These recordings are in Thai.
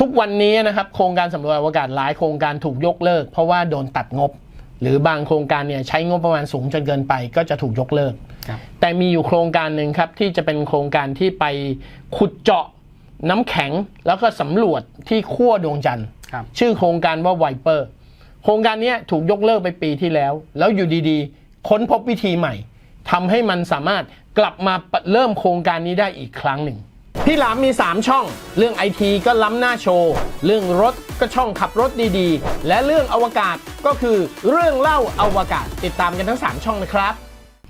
ทุกวันนี้นะครับโครงการสำรวจอวกาศหลายโครงการถูกยกเลิก เพราะว่าโดนตัดงบ หรือบางโครงการเนี่ยใช้งบประมาณสูงจนเกินไปก็จะถูกยกเลิกครับแต่มีอยู่โครงการหนึ่งครับที่จะเป็นโครงการที่ไปขุดเจาะน้ำแข็งแล้วก็สำรวจที่ขั้วดวงจันทร์ครับชื่อโครงการว่าไวเปอร์โครงการเนี้ยถูกยกเลิกไปปีที่แล้ว แล้วอยู่ดีๆ ค้นพบวิธีใหม่ทำให้มันสามารถกลับมาเริ่มโครงการนี้ได้อีกครั้งหนึ่ง พี่หลามมี 3 ช่อง เรื่องไอทีก็ล้ำหน้าโชว์ เรื่องรถก็ช่องขับรถดีๆ และเรื่องอวกาศก็คือเรื่องเล่าอวกาศติดตามกันทั้ง 3 ช่องนะครับ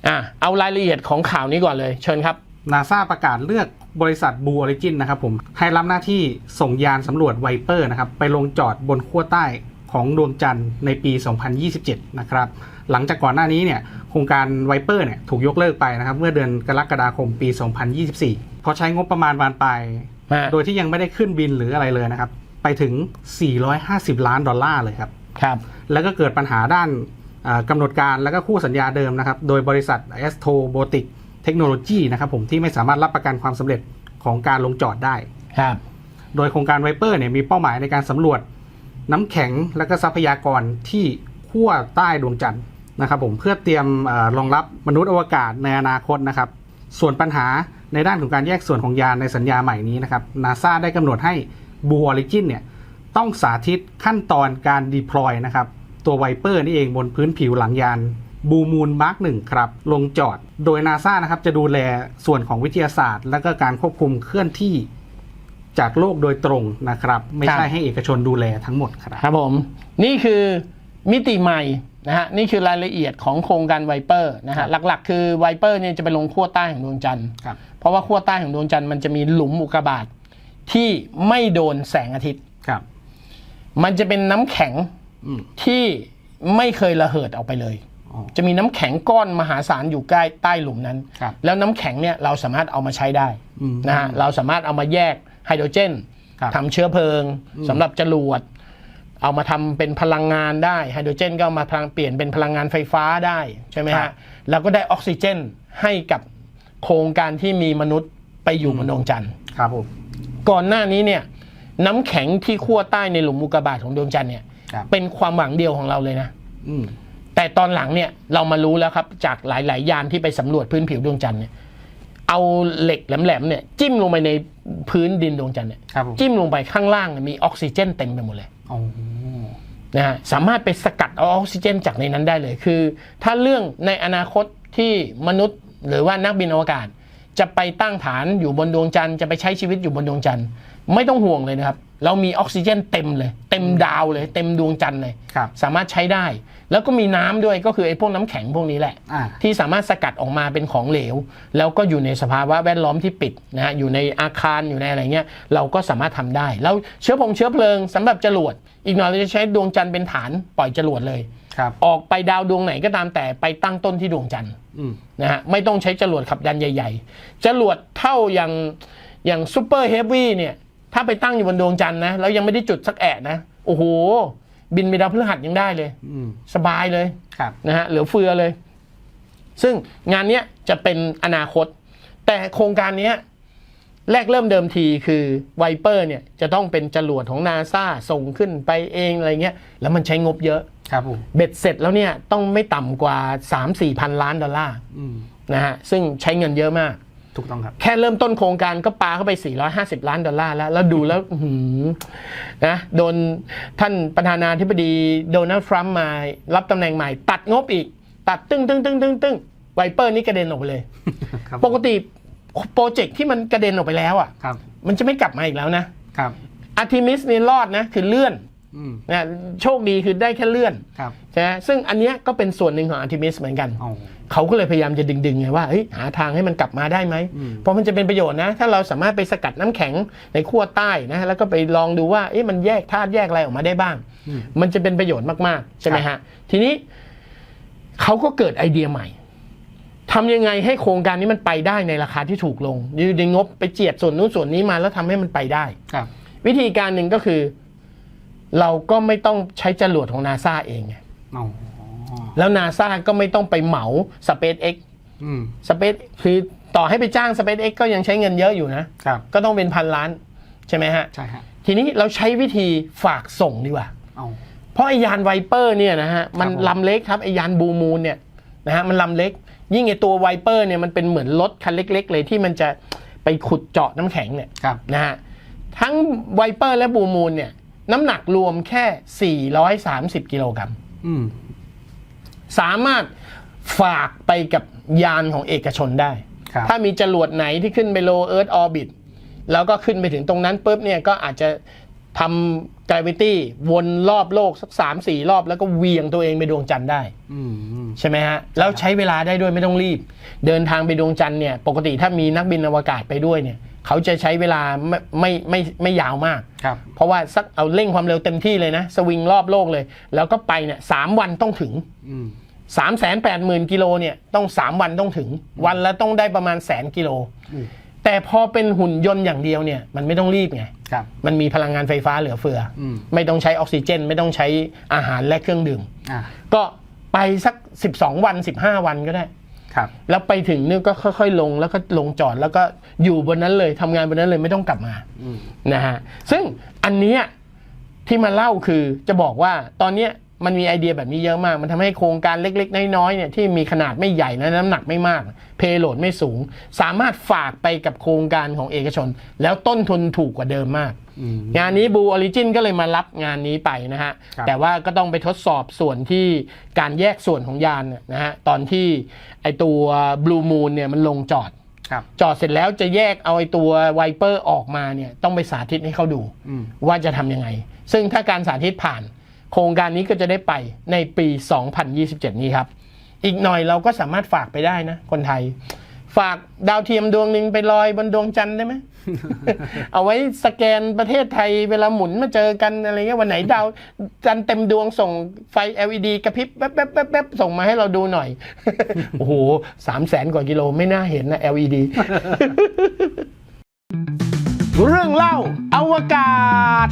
อะเอารายละเอียดของข่าวนี้ก่อนเลย เชิญครับนาซาประกาศเลือกบริษัทบูออริจินนะครับผมให้รับหน้าที่ส่งยานสำรวจไวเปอร์นะครับไปลงจอดบนขั้วใต้ของดวงจันทร์ในปี 2027 นะครับ หลังจากก่อนหน้านี้เนี่ยโครงการไวเปอร์เนี่ยถูกยกเลิกไปนะครับ เมื่อเดือนกรกฎาคมปี 2024 พราะใช้งบประมาณบานปลายฮะโดยที่ยังไม่ได้ขึ้นบินหรืออะไรเลยนะครับ ไปถึง 450 ล้านดอลลาร์เลยครับ ครับแล้วก็เกิดปัญหาด้านอ่ากำหนดการแล้วก็คู่สัญญาเดิมนะครับ โดยบริษัท a s t r o b o t i c Technology นะครับผมที่ไม่สามารถรับประกันความสำเร็จของการลงจอดได้ ครับ โดยโครงการไวเปอร์เนี่ยมีเป้าหมายในการสำรวจน้ำแข็งและก็ทรัพยากรที่ขั้วใต้ดวงจันทร์นะครับผมเพื่อเตรียมเออรองรับมนุษย์อวกาศในอนาคตนะครับ ส่วนปัญหา ในด้านของการแยกส่วนของยานในสัญญาใหม่นี้นะครับนาซาได้กำหนดให้ Blue Origin เนี่ยต้องสาธิตขั้นตอนการ deploy นะครับตัวไวเปอร์นี่เองบนพื้นผิวหลังยานบูมูนมาร์กหนึ่งครับ ลงจอดโดยนาซานะครับจะดูแลส่วนของวิทยาศาสตร์ และก็การควบคุมเคลื่อนที่จากโลกโดยตรงนะครับ ไม่ใช่ครับให้เอกชนดูแลทั้งหมดครับ ครับผม นี่คือ มิติใหม่นะฮะนี่คือรายละเอียดของโครงการไวเปอร์นะครัฮะบหลักๆ คือไวเปอร์เนี่ยจะไปลงขั้วใต้ของดวงจันทร์ครับเพราะว่าขั้วใต้ของดวงจันทร์มันจะมีหลุมอุกกาบาตที่ไม่โดนแสงอาทิตย์ครับ มันจะเป็นน้ำแข็งอืมที่ไม่เคยระเหิดออกไปเลยอ๋อจะมีน้ำแข็งก้อนมหาศาลอยู่ใกล้ใต้หลุมนั้นครับแล้วน้ำแข็งเนี่ยเราสามารถเอามาใช้ได้อืมนะฮะเราสามารถเอามาแยกไฮโดรเจนครับทำเชื้อเพลิงสำหรับจรวด เอามาทำเป็นพลังงานได้ไฮโดรเจนก็เอามาพลังเปลี่ยนเป็นพลังงานไฟฟ้าได้ใช่ไหมครัฮะบแล้วก็ได้ออกซิเจนให้กับโครงการที่มีมนุษย์ไปอยู่บนดวงจันทร์ครับผมก่อนหน้านี้เนี่ยน้ำแข็งที่ขั้วใต้ในหลุมอุกกาบาตของดวงจันทร์เนี่ยครับเป็นความหวังเดียวของเราเลยนะอืมแต่ตอนหลังเนี่ยเรามารู้แล้วครับจากหลาย ๆ ยานที่ไปสำรวจพื้นผิวดวงจันทร์เนี่ยเอาเหล็กแหลมๆเนี่ยจิ้มลงไปในพื้นดินดวงจันทร์เนี่ยครับผมจิ้มลงไปข้างล่างเนี่ยมีออกซิเจนเต็มไปหมดเลยอ๋อ นะฮะสามารถไปสกัดเอาออกซิเจนจากในนั้นได้เลยคือ ถ้าเรื่องในอนาคตที่มนุษย์ หรือว่านักบินอวกาศ จะไปตั้งฐานอยู่บนดวงจันทร์จะไปใช้ชีวิตอยู่บนดวงจันทร์ไม่ต้องห่วงเลยนะครับ เรามีออกซิเจนเต็มเลย เต็มดาวเลย เต็มดวงจันทร์เลย ครับสามารถใช้ได้ แล้วก็มีน้ำด้วยก็คือไอ้พวกน้ำแข็งพวกนี้แหละ อ่า ที่สามารถสกัดออกมาเป็นของเหลว แล้วก็อยู่ในสภาวะแวดล้อมที่ปิดนะฮะอยู่ในอาคารอยู่ในอะไรเงี้ยเราก็สามารถทำได้แล้วเชื้อผงเชื้อเพลิงสำหรับจรวดอีกหน่อยเราจะใช้ดวงจันทร์เป็นฐานปล่อยจรวดเลย ครับ ออกไปดาวดวงไหนก็ตามแต่ไปตั้งต้นที่ดวงจันทร์อืม นะฮะไม่ต้องใช้จรวดขับยันใหญ่ ๆ จรวดเท่าอย่างอย่างซูเปอร์เฮฟวี่เนี่ย ถ้าไปตั้งอยู่บนดวงจันทร์นะ แล้วยังไม่ได้จุดสักแอะนะ โอ้โห บินไปดาวพฤหัสยังได้เลยอืมสบายเลยครับนะฮะเหลือเฟือเลย ซึ่งงานเนี้ยจะเป็นอนาคต แต่โครงการเนี้ยแรกเริ่มเดิมทีคือไวเปอร์เนี่ยจะต้องเป็นจรวดของนาซาส่งขึ้นไปเองอะไรเงี้ย แล้วมันใช้งบเยอะ ครับผมเบ็ดเสร็จแล้วเนี่ยต้องไม่ต่ำกว่า 3-4พันล้านดอลลาร์อืมนะฮะซึ่งใช้เงินเยอะมาก ถูกต้องครับ แค่เริ่มต้นโครงการก็ปาเข้าไป 450 ล้านดอลลาร์แล้ว แล้วดูแล้วอื้อหือนะโดนท่านประธานาธิบดีโดนัลด์ทรัมป์มารับตำแหน่งใหม่ ตัดงบอีก ตัดตึ้งตึ้งตึ้งตึ้งตึ้งไวเปอร์นี่กระเด็นออกไปเลย ครับปกติโปรเจกต์ที่มันกระเด็นออกไปแล้วอะ ครับมันจะไม่กลับมาอีกแล้วนะ ครับอาร์ทิมิสนี่รอดนะ คือเลื่อนอืม นะโชคดีคือได้แค่เลื่อนครับใช่ไหมซึ่งอันเนี้ยก็เป็นส่วนหนึ่งของอาร์ทิมิสเหมือนกันอ๋อเขาก็เลยพยายามจะดึงๆไงว่าเฮ้ยหาทางให้มันกลับมาได้ไหมอืมเพราะมันจะเป็นประโยชน์นะ ถ้าเราสามารถไปสกัดน้ำแข็งในขั้วใต้นะแล้วก็ไปลองดูว่าเอ๊ะมันแยกธาตุแยกอะไรออกมาได้บ้างอืมมันจะเป็นประโยชน์มากๆ ใช่ไหมครัฮะบทีนี้เขาก็เกิดไอเดียใหม่ทำยังไงให้โครงการนี้มันไปได้ในราคาที่ถูกลงอยู่ในงบไปเจียดส่วนนู้นส่วนนี้มาแล้วทำให้มันไปได้ครับ วิธีการหนึ่งก็คือ เราก็ไม่ต้องใช้จรวดของนาซาเองไงอ๋อแล้วนาซาก็ไม่ต้องไปเหมา SpaceX อืมสเปซคือต่อให้ไปจ้าง SpaceX ก็ยังใช้เงินเยอะอยู่นะ ครับ ก็ต้องเป็นพันล้านใช่ไหมฮะ ใช่ฮะทีนี้เราใช้วิธีฝากส่งดีกว่า เอา เพราะไอยานไวเปอร์เนี่ยนะฮะมันครับผม ลำเล็กครับไอยานบูมูนเนี่ยนะฮะมันลำเล็ก ยิ่งไอตัวไวเปอร์เนี่ยมันเป็นเหมือนรถคันเล็ก ๆ เลยที่มันจะไปขุดเจาะน้ำแข็งเนี่ยครับ นะฮะทั้งไวเปอร์และบูมูนเนี่ย น้ำหนักรวมแค่ 430 กิโลกรัมอืมสามารถฝากไปกับยานของเอกชนได้ครับถ้ามีจรวดไหนที่ขึ้นไป low earth orbit แล้วก็ขึ้นไปถึงตรงนั้นปุ๊บเนี่ยก็อาจจะทำ gravity วนรอบโลกสัก3 4รอบแล้วก็เหวียงตัวเองไปดวงจันทร์ได้อืมอืมใช่ไหมฮะ แล้วใช้เวลาได้ด้วยไม่ต้องรีบ เดินทางไปดวงจันทร์เนี่ย ปกติถ้ามีนักบินอวกาศไปด้วยเนี่ย เขาจะใช้เวลาไม่ไม่ไม่ไม่ยาวมาก ครับ เพราะว่าสักเอาเร่งความเร็วเต็มที่เลยนะ สวิงรอบโลกเลย แล้วก็ไปเนี่ยสามวันต้องถึงอืม3 8 0 0 0 0กิโลเนี่ยต้อง3วันต้องถึง วันละต้องได้ประมาณแสนกิโล อืม แต่พอเป็นหุ่นยนต์อย่างเดียวเนี่ยมันไม่ต้องรีบไง ครับ มันมีพลังงานไฟฟ้าเหลือเฟืออม ไม่ต้องใช้ออกซิเจน ไม่ต้องใช้อาหารและเครื่องดื่ม อ่า ก็ไปสัก 12 วัน 15 วันก็ได้ ครับแล้วไปถึงนี่ก็ค่อย ๆ ลงแล้วก็ลงจอดแล้วก็อยู่บนนั้นเลยทำงานบนนั้นเลยไม่ต้องกลับมาอืมนะฮะซึ่งอันเนี้ยที่มาเล่าคือจะบอกว่าตอนเนี้ย มันมีไอเดียแบบนี้เยอะมาก มันทำให้โครงการเล็กๆ น้อยๆเนี่ยที่มีขนาดไม่ใหญ่และน้ำหนักไม่มาก เพโลดไม่สูง สามารถฝากไปกับโครงการของเอกชน แล้วต้นทุนถูกกว่าเดิมมากอืมงานนี้บูออริจินก็เลยมารับงานนี้ไปนะฮะครับแต่ว่าก็ต้องไปทดสอบส่วนที่การแยกส่วนของยานเนี่ยนะฮะ ตอนที่ไอตัวบลูมูนเนี่ยมันลงจอดครับจอดเสร็จแล้วจะแยกเอาไอ้ตัวไวเปอร์ออกมาเนี่ยต้องไปสาธิตให้เขาดูอืมว่าจะทำยังไง ซึ่งถ้าการสาธิตผ่านโครงการนี้ก็จะได้ไปในปี 2027 นี้ครับ อีกหน่อยเราก็สามารถฝากไปได้นะ คนไทย ฝากดาวเทียมดวงหนึ่งไปลอยบนดวงจันทร์ได้ไหม เอาไว้สแกนประเทศไทยเวลาหมุนมาเจอกันอะไรเงี้ยวันไหนดาวจันทร์เต็มดวงส่งไฟ LED กระพริบแป๊บแป๊บแป๊บแป๊บส่งมาให้เราดูหน่อย โอ้โหสามแสนกว่ากิโลไม่น่าเห็นนะ LED เรื่องเล่าอวกาศ